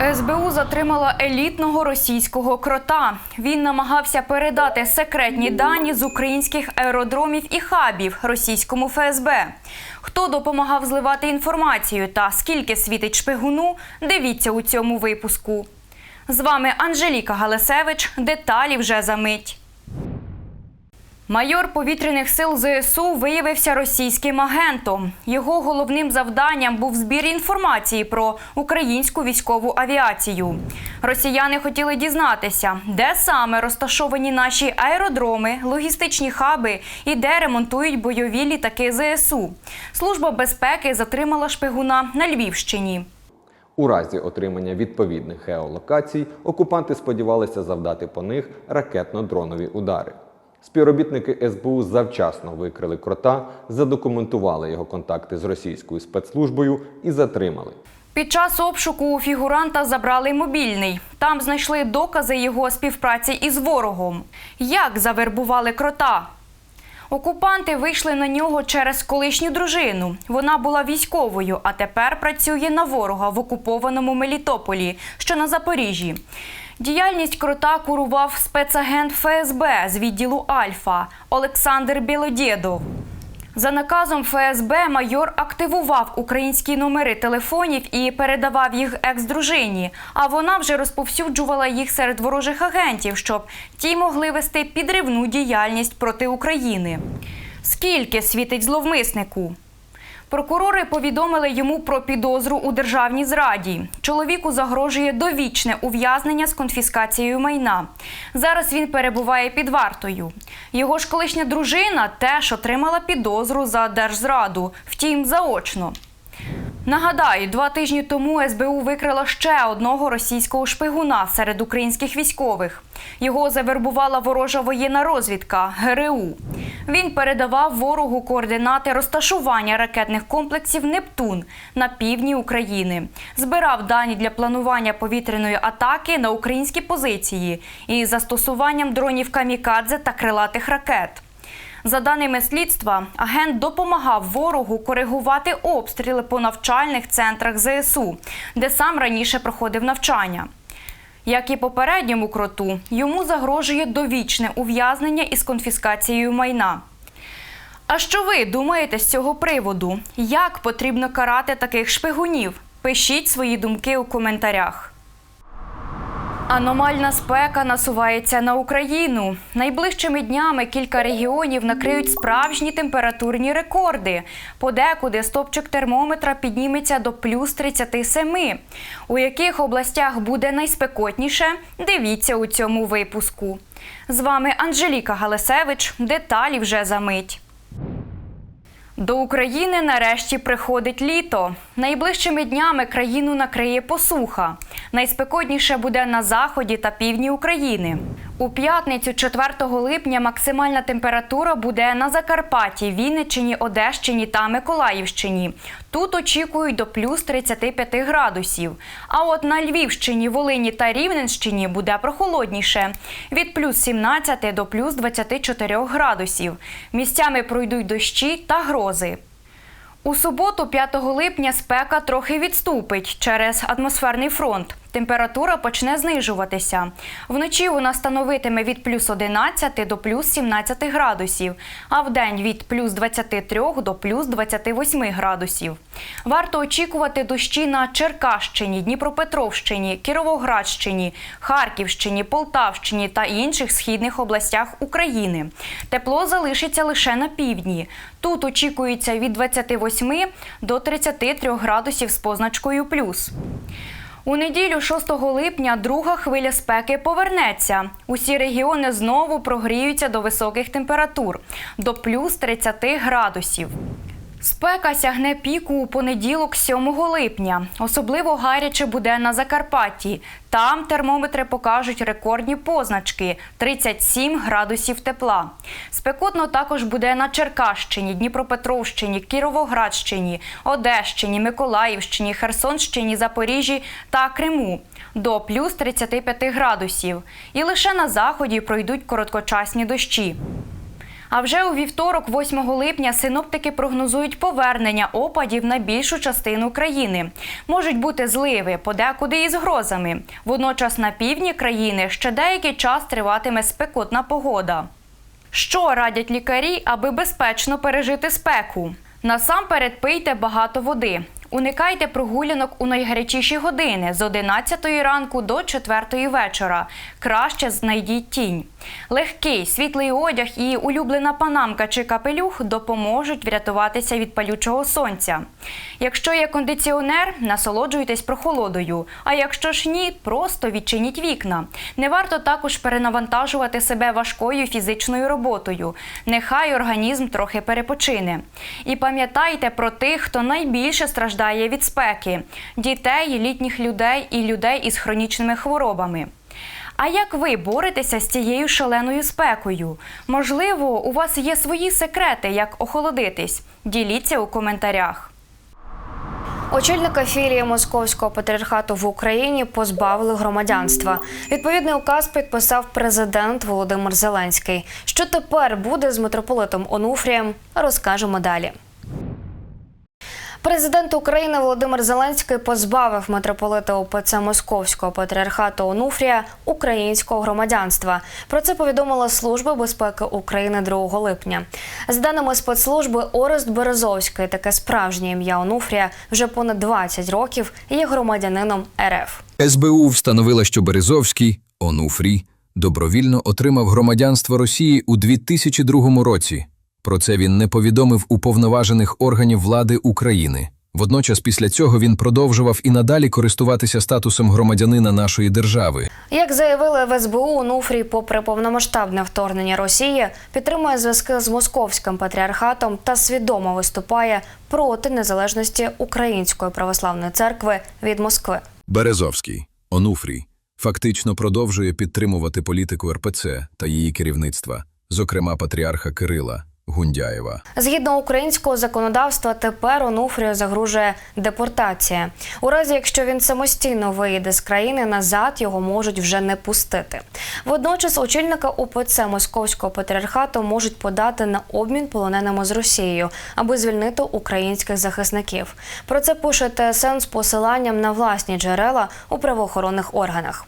СБУ затримала елітного російського крота. Він намагався передати секретні дані з українських аеродромів і хабів російському ФСБ. Хто допомагав зливати інформацію та скільки світить шпигуну, дивіться у цьому випуску. З вами Анжеліка Галасевич. Деталі вже за мить. Майор повітряних сил ЗСУ виявився російським агентом. Його головним завданням був збір інформації про українську військову авіацію. Росіяни хотіли дізнатися, де саме розташовані наші аеродроми, логістичні хаби і де ремонтують бойові літаки ЗСУ. Служба безпеки затримала шпигуна на Львівщині. У разі отримання відповідних геолокацій окупанти сподівалися завдати по них ракетно-дронові удари. Співробітники СБУ завчасно викрили крота, задокументували його контакти з російською спецслужбою і затримали. Під час обшуку у фігуранта забрали мобільний. Там знайшли докази його співпраці із ворогом. Як завербували крота? Окупанти вийшли на нього через колишню дружину. Вона була військовою, а тепер працює на ворога в окупованому Мелітополі, що на Запоріжжі. Діяльність крота курував спецагент ФСБ з відділу Альфа Олександр Білодєдов. За наказом ФСБ майор активував українські номери телефонів і передавав їх екс-дружині, а вона вже розповсюджувала їх серед ворожих агентів, щоб ті могли вести підривну діяльність проти України. Скільки світить зловмиснику? Прокурори повідомили йому про підозру у державній зраді. Чоловіку загрожує довічне ув'язнення з конфіскацією майна. Зараз він перебуває під вартою. Його ж колишня дружина теж отримала підозру за держзраду, втім заочно. Нагадаю, два тижні тому СБУ викрила ще одного російського шпигуна серед українських військових. Його завербувала ворожа воєнна розвідка ГРУ. Він передавав ворогу координати розташування ракетних комплексів Нептун на півдні України, збирав дані для планування повітряної атаки на українські позиції із застосуванням дронів камікадзе та крилатих ракет. За даними слідства, агент допомагав ворогу коригувати обстріли по навчальних центрах ЗСУ, де сам раніше проходив навчання. Як і попередньому кроту, йому загрожує довічне ув'язнення із конфіскацією майна. А що ви думаєте з цього приводу? Як потрібно карати таких шпигунів? Пишіть свої думки у коментарях. Аномальна спека насувається на Україну. Найближчими днями кілька регіонів накриють справжні температурні рекорди. Подекуди стопчик термометра підніметься до плюс 37. У яких областях буде найспекотніше? Дивіться у цьому випуску. З вами Анжеліка Галасевич. Деталі вже за мить. До України нарешті приходить літо. Найближчими днями країну накриє посуха. Найспекотніше буде на заході та півдні України. У п'ятницю, 4 липня, максимальна температура буде на Закарпатті, Вінниччині, Одещині та Миколаївщині. Тут очікують до плюс 35 градусів. А от на Львівщині, Волині та Рівненщині буде прохолодніше від плюс 17 до плюс 24 градусів. Місцями пройдуть дощі та грози. У суботу, 5 липня, спека трохи відступить через атмосферний фронт. Температура почне знижуватися. Вночі вона становитиме від плюс 11 до плюс 17 градусів, а вдень від плюс 23 до плюс 28 градусів. Варто очікувати дощі на Черкащині, Дніпропетровщині, Кіровоградщині, Харківщині, Полтавщині та інших східних областях України. Тепло залишиться лише на півдні. Тут очікується від 28 до 33 градусів з позначкою плюс. У неділю 6 липня друга хвиля спеки повернеться. Усі регіони знову прогріються до високих температур до плюс 30 градусів. Спека сягне піку у понеділок 7 липня. Особливо гаряче буде на Закарпатті. Там термометри покажуть рекордні позначки 37 градусів тепла. Спекотно також буде на Черкащині, Дніпропетровщині, Кіровоградщині, Одещині, Миколаївщині, Херсонщині, Запоріжжі та Криму до плюс 35 градусів. І лише на заході пройдуть короткочасні дощі. А вже у вівторок, 8 липня, синоптики прогнозують повернення опадів на більшу частину країни. Можуть бути зливи, подекуди із грозами. Водночас на півдні країни ще деякий час триватиме спекотна погода. Що радять лікарі, аби безпечно пережити спеку? Насамперед пийте багато води. Уникайте прогулянок у найгарячіші години з 11 ранку до 4 вечора. Краще знайдіть тінь. Легкий світлий одяг і улюблена панамка чи капелюх допоможуть врятуватися від палючого сонця. Якщо є кондиціонер, насолоджуйтесь прохолодою. А якщо ж ні, просто відчиніть вікна. Не варто також перенавантажувати себе важкою фізичною роботою. Нехай організм трохи перепочине. І пам'ятайте про тих, хто найбільше страждає від спеки: дітей, літніх людей і людей із хронічними хворобами. А як ви боретеся з цією шаленою спекою? Можливо, у вас є свої секрети, як охолодитись? Діліться у коментарях. Очільника філії Московського патріархату в Україні позбавили громадянства. Відповідний указ підписав президент Володимир Зеленський. Що тепер буде з митрополитом Онуфрієм, розкажемо далі. Президент України Володимир Зеленський позбавив митрополита ОПЦ Московського патріархату Онуфрія українського громадянства. Про це повідомила Служба безпеки України 2 липня. За даними спецслужби, Орест Березовський, таке справжнє ім'я Онуфрія, вже понад 20 років є громадянином РФ. СБУ встановила, що Березовський Онуфрій добровільно отримав громадянство Росії у 2002 році. Про це він не повідомив уповноважених органів влади України. Водночас, після цього він продовжував і надалі користуватися статусом громадянина нашої держави. Як заявили в СБУ, Онуфрій, попри повномасштабне вторгнення Росії, підтримує зв'язки з московським патріархатом та свідомо виступає проти незалежності Української православної церкви від Москви. Березовський Онуфрій фактично продовжує підтримувати політику РПЦ та її керівництва, зокрема патріарха Кирила Гундяєва. Згідно українського законодавства, тепер Онуфрію загрожує депортація. У разі, якщо він самостійно виїде з країни, назад його можуть вже не пустити. Водночас очільника УПЦ Московського патріархату можуть подати на обмін полоненими з Росією, аби звільнити українських захисників. Про це пише ТСН з посиланням на власні джерела у правоохоронних органах.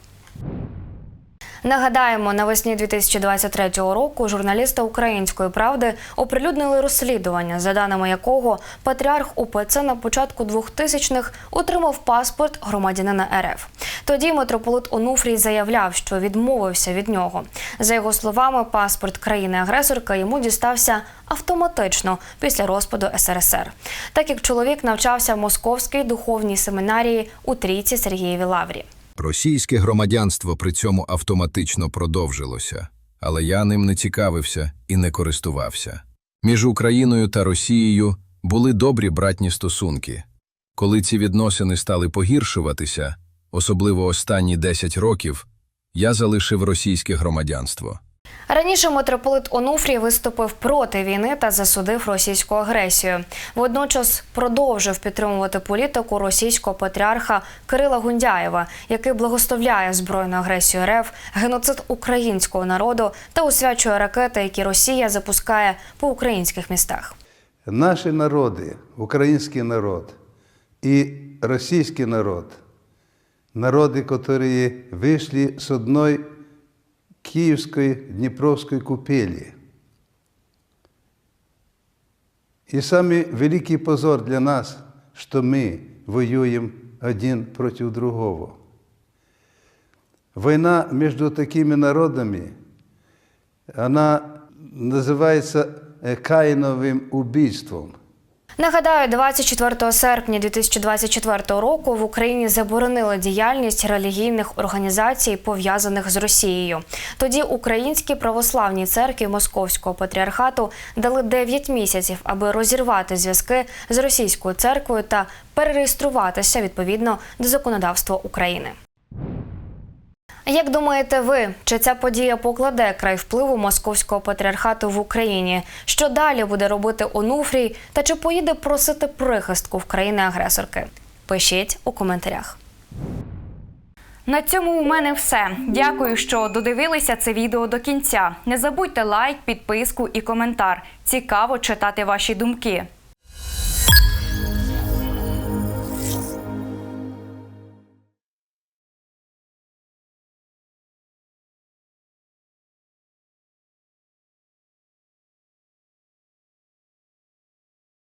Нагадаємо, навесні 2023 року журналісти Української правди оприлюднили розслідування, за даними якого патріарх УПЦ на початку 2000-х отримав паспорт громадянина РФ. Тоді митрополит Онуфрій заявляв, що відмовився від нього. За його словами, паспорт країни-агресорка йому дістався автоматично після розпаду СРСР, так як чоловік навчався в Московській духовній семінарії у трійці Сергієві Лаврі. Російське громадянство при цьому автоматично продовжилося, але я ним не цікавився і не користувався. Між Україною та Росією були добрі братні стосунки. Коли ці відносини стали погіршуватися, особливо останні 10 років, я залишив російське громадянство. Раніше митрополит Онуфрій виступив проти війни та засудив російську агресію. Водночас продовжив підтримувати політику російського патріарха Кирила Гундяєва, який благословляє збройну агресію РФ, геноцид українського народу та освячує ракети, які Росія запускає по українських містах. Наші народи, український народ і російський народ, народи, які вийшли з одної Київської Дніпровської купелі. І самый великий позор для нас, что мы воюем один против другого. Война между такими народами, она называется э, Каиновым убийством. Нагадаю, 24 серпня 2024 року в Україні заборонили діяльність релігійних організацій, пов'язаних з Росією. Тоді українській православній церкві Московського патріархату дали 9 місяців, аби розірвати зв'язки з російською церквою та перереєструватися відповідно до законодавства України. Як думаєте ви, чи ця подія покладе край впливу московського патріархату в Україні? Що далі буде робити Онуфрій та чи поїде просити прихистку в країни-агресорки? Пишіть у коментарях. На цьому у мене все. Дякую, що додивилися це відео до кінця. Не забудьте лайк, підписку і коментар. Цікаво читати ваші думки.